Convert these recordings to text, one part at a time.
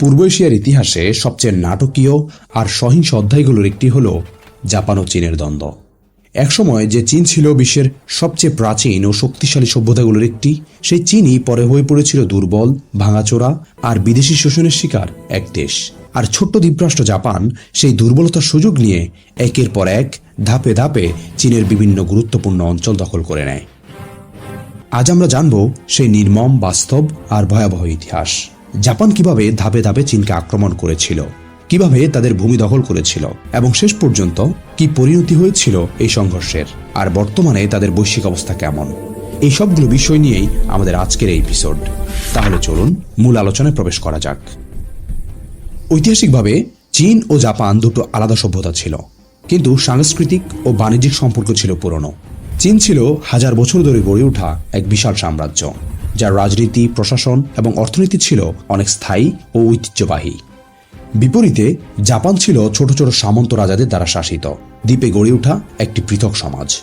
পূর্ব এশিয়ার ইতিহাসে সবচেয়ে নাটকীয় আর সহিংস অধ্যায়গুলোর একটি হল জাপান ও চীনের দ্বন্দ্ব। একসময় যে চীন ছিল বিশ্বের সবচেয়ে প্রাচীন ও শক্তিশালী সভ্যতাগুলোর একটি, সেই চীনই পরে হয়ে পড়েছিল দুর্বল, ভাঙাচোরা আর বিদেশি শোষণের শিকার এক দেশ। আর ছোট্ট দ্বীপরাষ্ট্র জাপান সেই দুর্বলতার সুযোগ নিয়ে একের পর এক ধাপে ধাপে চীনের বিভিন্ন গুরুত্বপূর্ণ অঞ্চল দখল করে নেয়। আজ আমরা জানব সেই নির্মম, বাস্তব আর ভয়াবহ ইতিহাস। জাপান কীভাবে ধাপে ধাপে চীনকে আক্রমণ করেছিল? কীভাবে তাদের ভূমি দখল করেছিল? এবং শেষ পর্যন্ত কি পরিণতি হয়েছিল এই সংঘর্ষের? আর বর্তমানে তাদের বৈশ্বিক অবস্থা কেমন? এই সবগুলো বিষয় নিয়েই আমাদের আজকের এই এপিসোড তাহলে চলুন মূল আলোচনায় প্রবেশ করা যাক। ঐতিহাসিকভাবে চীন ও জাপান দুটো আলাদা সভ্যতা ছিল, কিন্তু সাংস্কৃতিক ও বাণিজ্যিক সম্পর্ক ছিল পুরনো। চীন ছিল হাজার বছর ধরে গড়ে ওঠা এক বিশাল সাম্রাজ্য। যার রাজনীতি, প্রশাসন এবং অর্থনীতি ছিল অনেক স্থায়ী ও ঐতিহ্যবাহী। বিপরীতে, জাপান ছিল ছোট ছোট সামন্ত রাজাদের দ্বারা শাসিত। দ্বীপে গড়ে ওঠা একটি পৃথক সমাজ।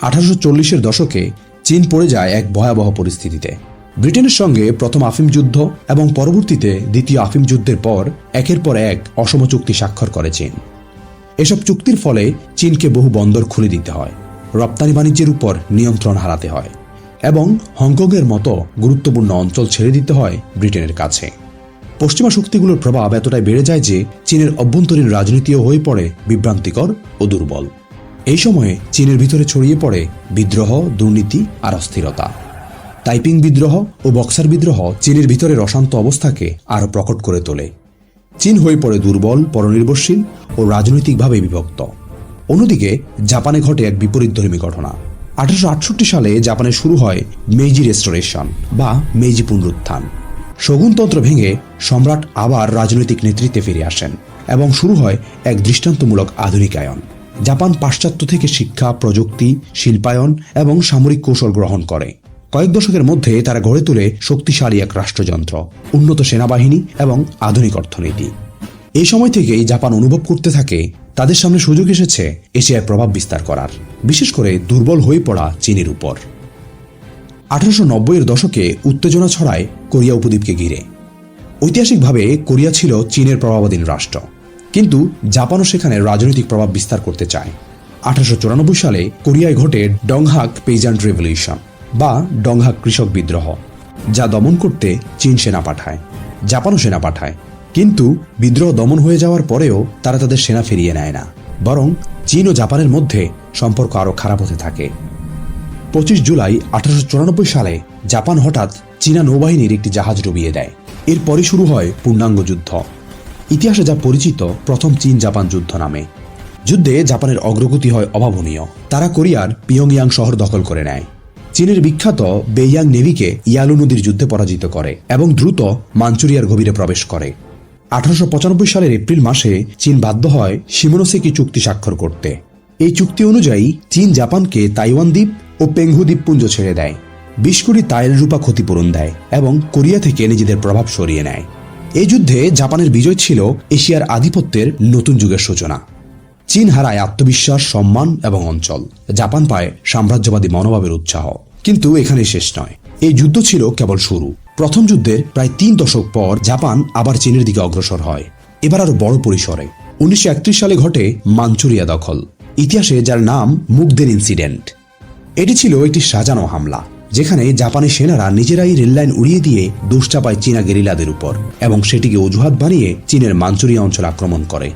আঠারোশো চল্লিশের দশকে চীন পড়ে যায় এক ভয়াবহ পরিস্থিতিতে। ব্রিটেনের সঙ্গে প্রথম আফিম যুদ্ধ এবং পরবর্তীতে দ্বিতীয় আফিম যুদ্ধের পর একের পর এক অসম চুক্তি স্বাক্ষর করে চীন। এসব চুক্তির ফলে চীনকে বহু বন্দর খুলে দিতে হয়। রপ্তানি বাণিজ্যের উপর নিয়ন্ত্রণ হারাতে হয়। এবং হংকংয়ের মতো গুরুত্বপূর্ণ অঞ্চল ছেড়ে দিতে হয় ব্রিটেনের কাছে। পশ্চিমা শক্তিগুলোর প্রভাব এতটাই বেড়ে যায় যে চীনের অভ্যন্তরীণ রাজনীতিও হয়ে পড়ে বিভ্রান্তিকর ও দুর্বল। এই সময়ে চীনের ভিতরে ছড়িয়ে পড়ে বিদ্রোহ, দুর্নীতি আর অস্থিরতা। টাইপিং বিদ্রোহ ও বক্সার বিদ্রোহ চীনের ভিতরের অশান্ত অবস্থাকে আরও প্রকট করে তোলে। চীন হয়ে পড়ে দুর্বল, পরনির্ভরশীল ও রাজনৈতিকভাবে বিভক্ত। অন্যদিকে, জাপানে ঘটে এক বিপরীতধর্মী ঘটনা। আঠারোশো আটষট্টি সালে জাপানে শুরু হয় মেইজি রেস্টোরেশন বা মেজি পুনরুত্থান। শগুনতন্ত্র ভেঙে সম্রাট আবার রাজনৈতিক নেতৃত্বে ফিরে আসেন এবং শুরু হয় এক দৃষ্টান্তমূলক আধুনিকায়ন। জাপান পাশ্চাত্য থেকে শিক্ষা, প্রযুক্তি, শিল্পায়ন এবং সামরিক কৌশল গ্রহণ করে। কয়েক দশকের মধ্যে তারা গড়ে তোলে শক্তিশালী এক রাষ্ট্রযন্ত্র, উন্নত সেনাবাহিনী এবং আধুনিক অর্থনীতি। এই সময় থেকেই জাপান অনুভব করতে থাকে তাদের সামনে সুযোগ এসেছে এশিয়ায় প্রভাব বিস্তার করার, বিশেষ করে দুর্বল হয়ে পড়া চীনের উপর। আঠারোশো নব্বইয়ের দশকে উত্তেজনা ছড়ায় কোরিয়া উপদ্বীপকে ঘিরে। ঐতিহাসিকভাবে কোরিয়া ছিল চীনের প্রভাবাধীন রাষ্ট্র, কিন্তু জাপানও সেখানে রাজনৈতিক প্রভাব বিস্তার করতে চায়। আঠারোশো চুরানব্বই সালে কোরিয়ায় ঘটে ডংহাক পেইজান্ট রেভলিউশন বা ডংহাক কৃষক বিদ্রোহ, যা দমন করতে চীন সেনা পাঠায়, জাপানও সেনা পাঠায়। কিন্তু বিদ্রোহ দমন হয়ে যাওয়ার পরেও তারা তাদের সেনা ফিরিয়ে নেয় না। বরং চীন ও জাপানের মধ্যে সম্পর্ক আরও খারাপ হতে থাকে। পঁচিশ জুলাই আঠারোশো চুরানব্বই সালে জাপান হঠাৎ চীনা নৌবাহিনীর একটি জাহাজ ডুবিয়ে দেয়। এরপরই শুরু হয় পূর্ণাঙ্গ যুদ্ধ। ইতিহাসে যা পরিচিত প্রথম চীন জাপান যুদ্ধ নামে। যুদ্ধে জাপানের অগ্রগতি হয় অভাবনীয়। তারা কোরিয়ার পিয়ংয়াং শহর দখল করে নেয়। চীনের বিখ্যাত বেইয়াং নেভিকে ইয়ালু নদীর যুদ্ধে পরাজিত করে এবং দ্রুত মাঞ্চুরিয়ার গভীরে প্রবেশ করে। আঠারোশো পঁচানব্বই সালের এপ্রিল মাসে চীন বাধ্য হয় শিমোনোসেকি চুক্তি স্বাক্ষর করতে। এই চুক্তি অনুযায়ী চীন জাপানকে তাইওয়ান দ্বীপ ও পেঙ্গু দ্বীপপুঞ্জ ছেড়ে দেয়। বিশ কোটি তাইল রূপা ক্ষতিপূরণ দেয় এবং কোরিয়া থেকে নিজেদের প্রভাব সরিয়ে নেয়। এই যুদ্ধে জাপানের বিজয় ছিল এশিয়ার আধিপত্যের নতুন যুগের সূচনা। চীন হারায় আত্মবিশ্বাস, সম্মান এবং অঞ্চল। জাপান পায় সাম্রাজ্যবাদী মনোভাবের উৎসাহ। কিন্তু এখানে শেষ নয়। এই যুদ্ধ ছিল কেবল শুরু। প্রথম যুদ্ধের প্রায় তিন দশক পর জাপান আবার চীনের দিকে অগ্রসর হয়। এবার আরও বড় পরিসরে। উনিশশো একত্রিশ সালে ঘটে মাঞ্চুরিয়া দখল, ইতিহাসে যার নাম মুগদের ইনসিডেন্ট এটি ছিল একটি সাজানো হামলা, যেখানে জাপানি সেনারা নিজেরাই রেললাইন উড়িয়ে দিয়ে দোষ চীনা গেরিলাদের উপর এবং সেটিকে অজুহাত বানিয়ে চীনের মাঞ্চুরিয়া অঞ্চল আক্রমণ করে।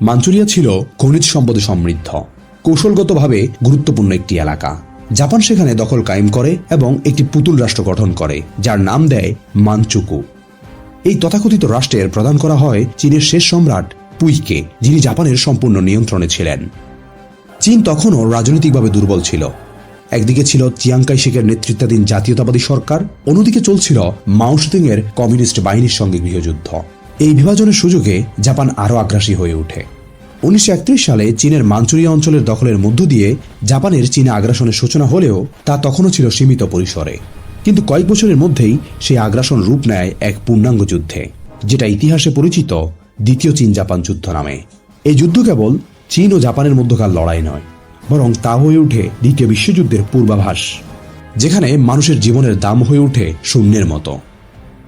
মাঞ্চুরিয়া ছিল খনিজ সম্পদে সমৃদ্ধ, কৌশলগতভাবে গুরুত্বপূর্ণ একটি এলাকা। জাপান সেখানে দখল কায়েম করে এবং একটি পুতুল রাষ্ট্র গঠন করে, যার নাম দেয় মানচুকু। এই তথাকথিত রাষ্ট্রের প্রদান করা হয় চীনের শেষ সম্রাট পুইকে, যিনি জাপানের সম্পূর্ণ নিয়ন্ত্রণে ছিলেন। চীন তখনও রাজনৈতিকভাবে দুর্বল ছিল। একদিকে ছিল চিয়াংকাই শেখের নেতৃত্বাধীন জাতীয়তাবাদী সরকার, অন্যদিকে চলছিল মাউসিং এর কমিউনিস্ট বাহিনীর সঙ্গে গৃহযুদ্ধ। এই বিভাজনের সুযোগে জাপান আরও আগ্রাসী হয়ে ওঠে। উনিশশো একত্রিশ সালে চীনের মাঞ্চুরিয়া অঞ্চলের দখলের মধ্য দিয়ে জাপানের চীনা আগ্রাসনের সূচনা হলেও তা তখনও ছিল সীমিত পরিসরে। কিন্তু কয়েক বছরের মধ্যেই সেই আগ্রাসন রূপ নেয় এক পূর্ণাঙ্গ যুদ্ধে, যেটা ইতিহাসে পরিচিত দ্বিতীয় চীন জাপান যুদ্ধ নামে। এই যুদ্ধ কেবল চীন ও জাপানের মধ্যকার লড়াই নয়, বরং তা হয়ে ওঠে দ্বিতীয় বিশ্বযুদ্ধের পূর্বাভাস, যেখানে মানুষের জীবনের দাম হয়ে ওঠে শূন্যের মতো।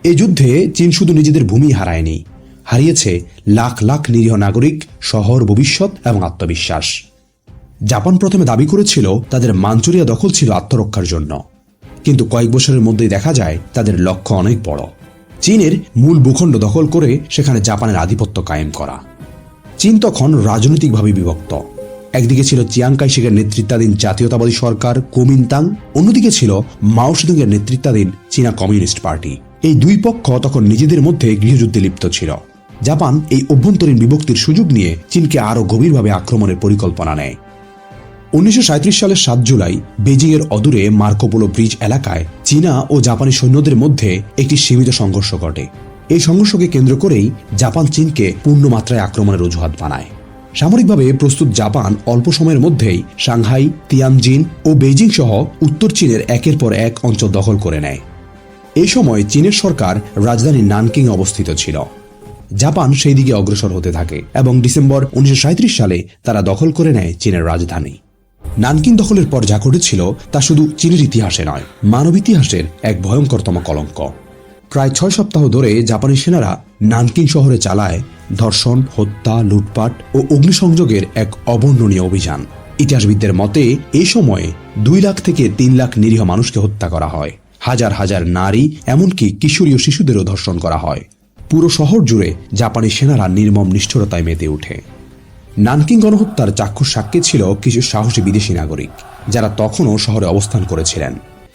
এই যুদ্ধে চীন শুধু নিজেদের ভূমি হারায়নি হারিয়েছে লাখ লাখ নিরীহ নাগরিক, শহর, ভবিষ্যৎ এবং আত্মবিশ্বাস। জাপান প্রথমে দাবি করেছিল তাদের মাঞ্চুরিয়া দখল ছিল আত্মরক্ষার জন্য। কিন্তু কয়েক বছরের মধ্যেই দেখা যায় তাদের লক্ষ্য অনেক বড়। চীনের মূল ভূখণ্ড দখল করে সেখানে জাপানের আধিপত্য কায়েম করা। চীন তখন রাজনৈতিকভাবে বিভক্ত। একদিকে ছিল চিয়াং নেতৃত্বাধীন জাতীয়তাবাদী সরকার কুমিনতাং, অন্যদিকে ছিল মাও সেতুংয়ের নেতৃত্বাধীন চীনা কমিউনিস্ট পার্টি। এই দুই পক্ষ তখন নিজেদের মধ্যে গৃহযুদ্ধে লিপ্ত ছিল। জাপান এই অভ্যন্তরীণ বিভক্তির সুযোগ নিয়ে চীনকে আরও গভীরভাবে আক্রমণের পরিকল্পনা নেয়। উনিশশো সাঁইত্রিশ সালের সাত জুলাই বেজিং এর অদূরে মার্কোপোলো ব্রিজ এলাকায় চীনা ও জাপানি সৈন্যদের মধ্যে একটি সীমিত সংঘর্ষ ঘটে। এই সংঘর্ষকে কেন্দ্র করেই জাপান চীনকে পূর্ণ মাত্রায় আক্রমণের অজুহাত বানায়। সামরিকভাবে প্রস্তুত জাপান অল্প সময়ের মধ্যেই সাংহাই, তিয়ানজিন ও বেজিং সহ উত্তর চীনের একের পর এক অঞ্চল দখল করে নেয়। এই সময় চীনের সরকার রাজধানী নানকিং অবস্থিত ছিল। জাপান সেই দিকে অগ্রসর হতে থাকে এবং ডিসেম্বর উনিশশো সাঁইত্রিশ সালে তারা দখল করে নেয় চীনের রাজধানী। নানকিন দখলের পর যা ঘটেছিল তা শুধু চীনের ইতিহাসে নয়, মানব ইতিহাসের এক ভয়ঙ্করতম কলঙ্ক। প্রায় ছয় সপ্তাহ ধরে জাপানি সেনারা নানকিন শহরে চালায় ধর্ষণ, হত্যা, লুটপাট ও অগ্নিসংযোগের এক অবর্ণনীয় অভিযান। ইতিহাসবিদদের মতে, এ সময়ে দুই লাখ থেকে তিন লাখ নিরীহ মানুষকে হত্যা করা হয়। হাজার হাজার নারী, এমনকি কিশোরী ও শিশুদেরও ধর্ষণ করা হয়। পুরো শহর জুড়ে জাপানি সেনারা নির্মম নিষ্ঠুরতায় মেতে ওঠে। নানকিং গণহত্যার চাক্ষুষ সাক্ষী ছিল কিছু সাহসী বিদেশি নাগরিক, যারা তখনও শহরে অবস্থান করেছিলেন।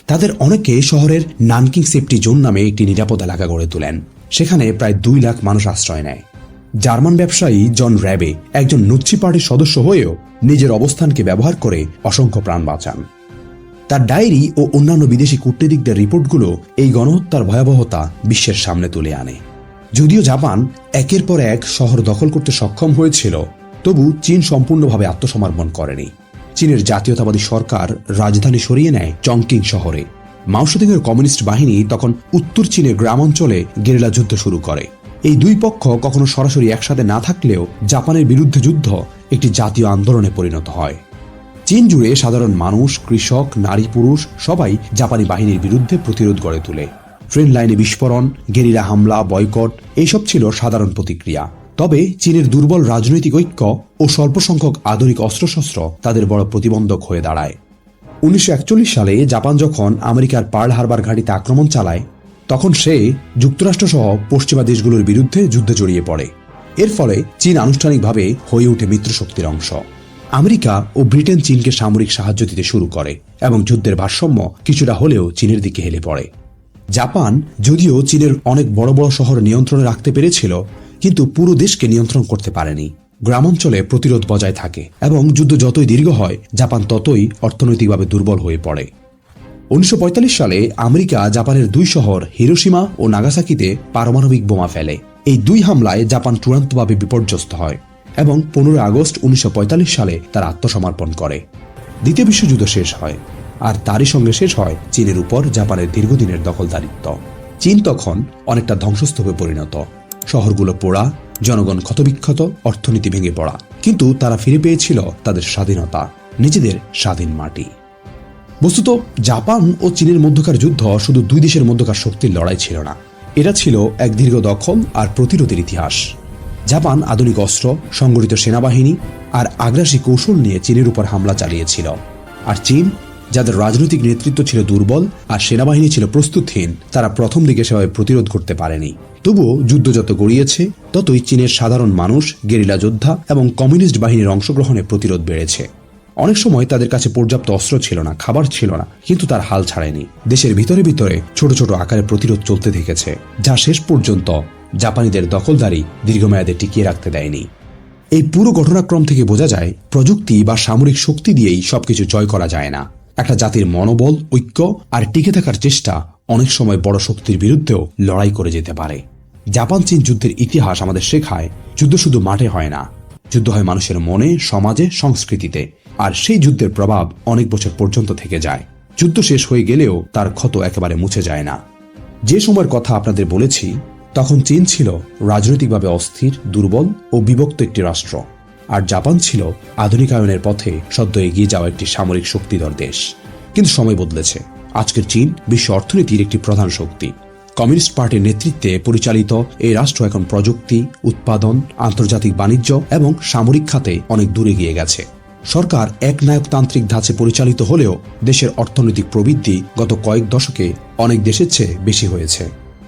তাদের অনেকে শহরের নানকিং সেফটি জোন নামে একটি নিরাপদ এলাকা গড়ে তোলেন। সেখানে প্রায় দুই লাখ মানুষ আশ্রয় নেয়। জার্মান ব্যবসায়ী জন র্যাবে একজন নুচ্ছি পার্টির সদস্য হয়েও নিজের অবস্থানকে ব্যবহার করে অসংখ্য প্রাণ বাঁচান। তার ডায়েরি ও অন্যান্য বিদেশি কূটনীতিকদের রিপোর্টগুলো এই গণহত্যার ভয়াবহতা বিশ্বের সামনে তুলে আনে। যদিও জাপান একের পর এক শহর দখল করতে সক্ষম হয়েছিল, তবু চীন সম্পূর্ণভাবে আত্মসমর্পণ করেনি। চীনের জাতীয়তাবাদী সরকার রাজধানী সরিয়ে নেয় চংকিং শহরে। মাওসেদিংয়ের কমিউনিস্ট বাহিনী তখন উত্তর চীনের গ্রামাঞ্চলে গেরিলা যুদ্ধ শুরু করে। এই দুই পক্ষ কখনো সরাসরি একসাথে না থাকলেও জাপানের বিরুদ্ধে যুদ্ধ একটি জাতীয় আন্দোলনে পরিণত হয়। চীন জুড়ে সাধারণ মানুষ, কৃষক, নারী, পুরুষ সবাই জাপানি বাহিনীর বিরুদ্ধে প্রতিরোধ গড়ে তোলে। ট্রেন লাইনে বিস্ফোরণ, গেরিলা হামলা, বয়কট, এইসব ছিল সাধারণ প্রতিক্রিয়া। তবে চীনের দুর্বল রাজনৈতিক ঐক্য ও স্বল্প সংখ্যক আধুনিক অস্ত্রশস্ত্র তাদের বড় প্রতিবন্ধক হয়ে দাঁড়ায়। উনিশশো একচল্লিশ সালে জাপান যখন আমেরিকার পার্ল হারবার ঘাঁটিতে আক্রমণ চালায়, তখন সে যুক্তরাষ্ট্রসহ পশ্চিমা দেশগুলোর বিরুদ্ধে যুদ্ধে জড়িয়ে পড়ে। এর ফলে চীন আনুষ্ঠানিকভাবে হয়ে ওঠে মিত্রশক্তির অংশ। আমেরিকা ও ব্রিটেন চীনকে সামরিক সাহায্য দিতে শুরু করে এবং যুদ্ধের ভারসাম্য কিছুটা হলেও চীনের দিকে হেলে পড়ে। জাপান যদিও চীনের অনেক বড় বড় শহর নিয়ন্ত্রণে রাখতে পেরেছিল, কিন্তু পুরো দেশকে নিয়ন্ত্রণ করতে পারেনি। গ্রামাঞ্চলে প্রতিরোধ বজায় থাকে এবং যুদ্ধ যতই দীর্ঘ হয়, জাপান ততই অর্থনৈতিকভাবে দুর্বল হয়ে পড়ে। উনিশশো পঁয়তাল্লিশ সালে আমেরিকা জাপানের দুই শহর হিরোসীমা ও নাগাসাকিতে পারমাণবিক বোমা ফেলে। এই দুই হামলায় জাপান চূড়ান্তভাবে বিপর্যস্ত হয় এবং পনেরোই আগস্ট উনিশশো পঁয়তাল্লিশ সালে তার আত্মসমর্পণ করে। দ্বিতীয় বিশ্বযুদ্ধ শেষ হয়। আর তারই সঙ্গে শেষ হয় চীনের উপর জাপানের দীর্ঘদিনের দখলদারিত্ব। চীন তখন অনেকটা ধ্বংসস্তূপে পরিণত। শহরগুলো পোড়া, জনগণ ক্ষতবিক্ষত, অর্থনীতি ভেঙে পড়া। কিন্তু তারা ফিরে পেয়েছিল তাদের স্বাধীনতা, নিজেদের স্বাধীন মাটি। বস্তুত, জাপান ও চীনের মধ্যকার যুদ্ধ শুধু দুই দেশের মধ্যকার শক্তির লড়াই ছিল না। এটা ছিল এক দীর্ঘ দখল আর প্রতিরোধের ইতিহাস। জাপান আধুনিক অস্ত্র, সংগঠিত সেনাবাহিনী আর আগ্রাসী কৌশল নিয়ে চীনের উপর হামলা চালিয়েছিল। আর চীন যাদের রাজনৈতিক নেতৃত্ব ছিল দুর্বল আর সেনাবাহিনী ছিল প্রস্তুতহীন তারা প্রথম দিকে সেভাবে প্রতিরোধ করতে পারেনি। তবুও যুদ্ধ যত গড়িয়েছে, ততই চীনের সাধারণ মানুষ, গেরিলা যোদ্ধা এবং কমিউনিস্ট বাহিনীর অংশগ্রহণে প্রতিরোধ বেড়েছে। অনেক সময় তাদের কাছে পর্যাপ্ত অস্ত্র ছিল না, খাবার ছিল না, কিন্তু তার হাল ছাড়েনি। দেশের ভিতরে ভিতরে ছোট ছোট আকারে প্রতিরোধ চলতে থেকেছে যা শেষ পর্যন্ত জাপানিদের দখলদারি দীর্ঘমেয়াদে টিকিয়ে রাখতে দেয়নি। এই পুরো ঘটনাক্রম থেকে বোঝা যায়, প্রযুক্তি বা সামরিক শক্তি দিয়েই সবকিছু জয় করা যায় না। একটা জাতির মনোবল, ঐক্য আর টিকে থাকার চেষ্টা অনেক সময় বড় শক্তির বিরুদ্ধেও লড়াই করে যেতে পারে। জাপান, চীন যুদ্ধের ইতিহাস আমাদের শেখায়, যুদ্ধ শুধু মাঠে হয় না। যুদ্ধ হয় মানুষের মনে, সমাজে, সংস্কৃতিতে। আর সেই যুদ্ধের প্রভাব অনেক বছর পর্যন্ত থেকে যায়। যুদ্ধ শেষ হয়ে গেলেও তার ক্ষত একেবারে মুছে যায় না। যে সময়ের কথা আপনাদের বলেছি, তখন চীন ছিল রাজনৈতিকভাবে অস্থির, দুর্বল ও বিভক্ত একটি রাষ্ট্র। আর জাপান ছিল আধুনিকায়নের পথে সদ্য এগিয়ে যাওয়া একটি সামরিক শক্তিধর দেশ। কিন্তু সময় বদলেছে। আজকের চীন বিশ্ব অর্থনীতির একটি প্রধান শক্তি। কমিউনিস্ট পার্টির নেতৃত্বে পরিচালিত এই রাষ্ট্র এখন প্রযুক্তি, উৎপাদন, আন্তর্জাতিক বাণিজ্য এবং সামরিক খাতে অনেক দূরে গিয়ে গেছে। সরকার একনায়কতান্ত্রিক ধাঁচে পরিচালিত হলেও দেশের অর্থনৈতিক প্রবৃদ্ধি গত কয়েক দশকে অনেক দেশের চেয়ে বেশি হয়েছে।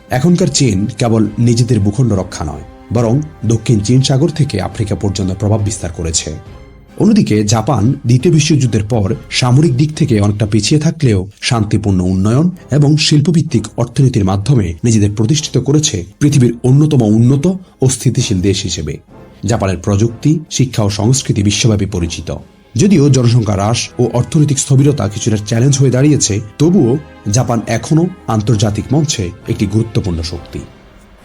এখনকার চীন কেবল নিজেদের ভূখণ্ড রক্ষা নয় বরং দক্ষিণ চীন সাগর থেকে আফ্রিকা পর্যন্ত প্রভাব বিস্তার করেছে। অন্যদিকে জাপান দ্বিতীয় বিশ্বযুদ্ধের পর সামরিক দিক থেকে অনেকটা পিছিয়ে থাকলেও শান্তিপূর্ণ উন্নয়ন এবং শিল্পভিত্তিক অর্থনীতির মাধ্যমে নিজেদের প্রতিষ্ঠিত করেছে পৃথিবীর অন্যতম উন্নত ও স্থিতিশীল দেশ হিসেবে। জাপানের প্রযুক্তি, শিক্ষা ও সংস্কৃতি বিশ্বব্যাপী পরিচিত। যদিও জনসংখ্যা হ্রাস ও অর্থনৈতিক স্থবিরতা কিছুটা চ্যালেঞ্জ হয়ে দাঁড়িয়েছে, তবুও জাপান এখনও আন্তর্জাতিক মঞ্চে একটি গুরুত্বপূর্ণ শক্তি।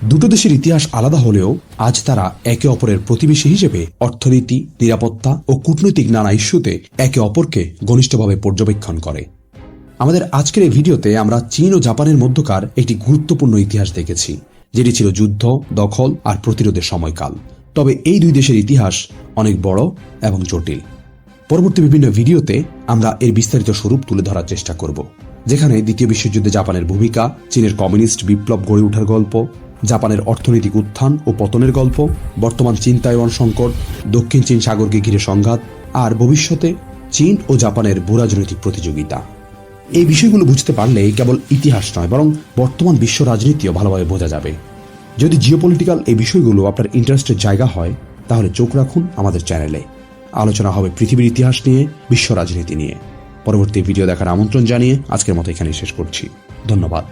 দুটো দেশের ইতিহাস আলাদা হলেও আজ তারা একে অপরের প্রতিবেশী হিসেবে অর্থনীতি, নিরাপত্তা ও কূটনৈতিক নানা ইস্যুতে একে অপরকে ঘনিষ্ঠভাবে পর্যবেক্ষণ করে। আমাদের আজকের এই ভিডিওতে আমরা চীন ও জাপানের মধ্যকার একটি গুরুত্বপূর্ণ ইতিহাস দেখেছি, যেটি ছিল যুদ্ধ, দখল আর প্রতিরোধের সময়কাল। তবে এই দুই দেশের ইতিহাস অনেক বড় এবং জটিল। পরবর্তী বিভিন্ন ভিডিওতে আমরা এর বিস্তারিত স্বরূপ তুলে ধরার চেষ্টা করব, যেখানে দ্বিতীয় বিশ্বযুদ্ধে জাপানের ভূমিকা, চীনের কমিউনিস্ট বিপ্লব গড়ে ওঠার গল্প জাপানের অর্থনৈতিক উত্থান ও পতনের গল্প, বর্তমান চীন তাইওয়ান সংকট, দক্ষিণ চীন সাগরকে ঘিরে সংঘাত, আর ভবিষ্যতে চীন ও জাপানের ভূরাজনৈতিক প্রতিযোগিতা। এই বিষয়গুলো বুঝতে পারলে কেবল ইতিহাস নয়, বরং বর্তমান বিশ্ব রাজনীতিও ভালোভাবে বোঝা যাবে। যদি জিওপলিটিক্যাল এই বিষয়গুলো আপনার ইন্টারেস্টের জায়গা হয়, তাহলে চোখ রাখুন আমাদের চ্যানেলে। আলোচনা হবে পৃথিবীর ইতিহাস নিয়ে, বিশ্ব রাজনীতি নিয়ে। পরবর্তী ভিডিও দেখার আমন্ত্রণ জানিয়ে আজকের মতো এখানে শেষ করছি। ধন্যবাদ।